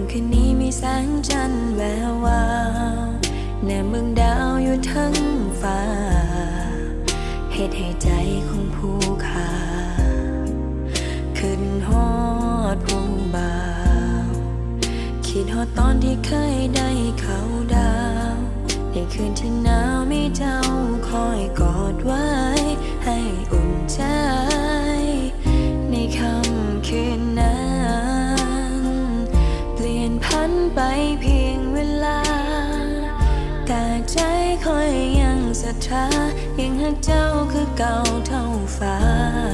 ำคืนนี้มีแสงจันทร์แวววาวแนมเมืองดาวอยู่ทั้งฟ้า เหตุให้ใจของผู้ขาขึ้นฮอดผู้บ่าว คิดฮอดตอนที่เคยได้เขาดาว ในคืนที่หนาวมีเจ้า เพียงเวลา แต่ใจคอยยังศรัทธายังหักเจ้าคือเก่าเท่าฟ้าบ่เปลี่ยนแปลงในคืนที่ดาวเต็มฟ้า